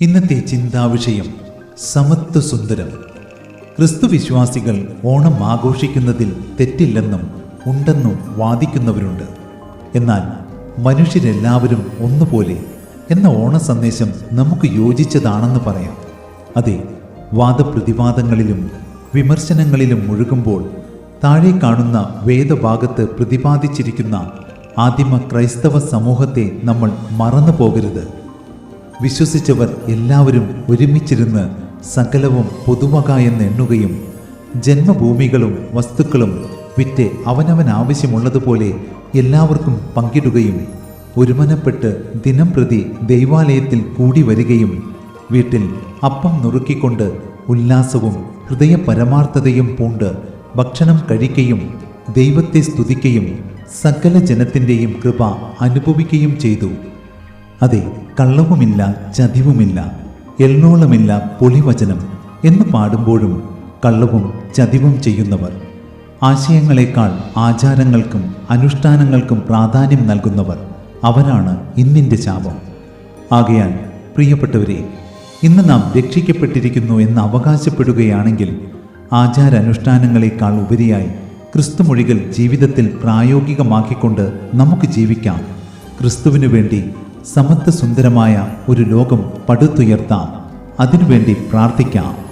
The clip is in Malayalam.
ഇന്നത്തെ ചിന്താവിഷയം സമത്വ സുന്ദരം ക്രിസ്തു വിശ്വാസികൾ ഓണം ആഘോഷിക്കുന്നതിൽ തെറ്റില്ലെന്നും ഉണ്ടെന്നും വാദിക്കുന്നവരുണ്ട്. എന്നാൽ മനുഷ്യരെല്ലാവരും ഒന്നുപോലെ എന്ന ഓണ സന്ദേശം നമുക്ക് യോജിച്ചതാണെന്ന് പറയാം. അതെ വാദപ്രതിവാദങ്ങളിലും വിമർശനങ്ങളിലും മുഴുകുമ്പോൾ താഴെ കാണുന്ന വേദഭാഗത്ത് പ്രതിപാദിച്ചിരിക്കുന്ന ആദിമ ക്രൈസ്തവ സമൂഹത്തെ നമ്മൾ മറന്നു പോകരുത് വിശ്വസിച്ചവർ എല്ലാവരും ഒരുമിച്ചിരുന്ന് സകലവും പൊതുവക എന്ന് എണ്ണുകയും ജന്മഭൂമികളും വസ്തുക്കളും വിറ്റ് അവനവൻ ആവശ്യമുള്ളതുപോലെ എല്ലാവർക്കും പങ്കിടുകയും ഒരുമനപ്പെട്ട് ദിനം പ്രതി ദൈവാലയത്തിൽ കൂടി വരികയും വീട്ടിൽ അപ്പം നുറുക്കിക്കൊണ്ട് ഉല്ലാസവും ഹൃദയപരമാർത്ഥതയും പൂണ്ട് ഭക്ഷണം കഴിക്കുകയും ദൈവത്തെ സ്തുതിക്കുകയും സകല ജനത്തിന്റെയും കൃപ അനുഭവിക്കുകയും ചെയ്തു. അതെ കള്ളവുമില്ല ചതിവുമില്ല എള്ളോളമില്ല പൊളിവചനം എന്ന് പാടുമ്പോഴും കള്ളവും ചതിവും ചെയ്യുന്നവർ. ആശയങ്ങളെക്കാൾ ആചാരങ്ങൾക്കും അനുഷ്ഠാനങ്ങൾക്കും പ്രാധാന്യം നൽകുന്നവർ അവരാണ് ഇന്നിന്റെ ശാപം. ആകയാൽ പ്രിയപ്പെട്ടവരെ ഇന്ന് നാം രക്ഷിക്കപ്പെട്ടിരിക്കുന്നു എന്ന് അവകാശപ്പെടുകയാണെങ്കിൽ ആചാരാനുഷ്ഠാനങ്ങളെക്കാൾ ഉപരിയായി ക്രിസ്തുമൊഴികൾ ജീവിതത്തിൽ പ്രായോഗികമാക്കിക്കൊണ്ട് നമുക്ക് ജീവിക്കാം. ക്രിസ്തുവിനു വേണ്ടി സമത്വസുന്ദരമായ ഒരു ലോകം പടുത്തുയർത്താം. അതിനുവേണ്ടി പ്രാർത്ഥിക്കാം.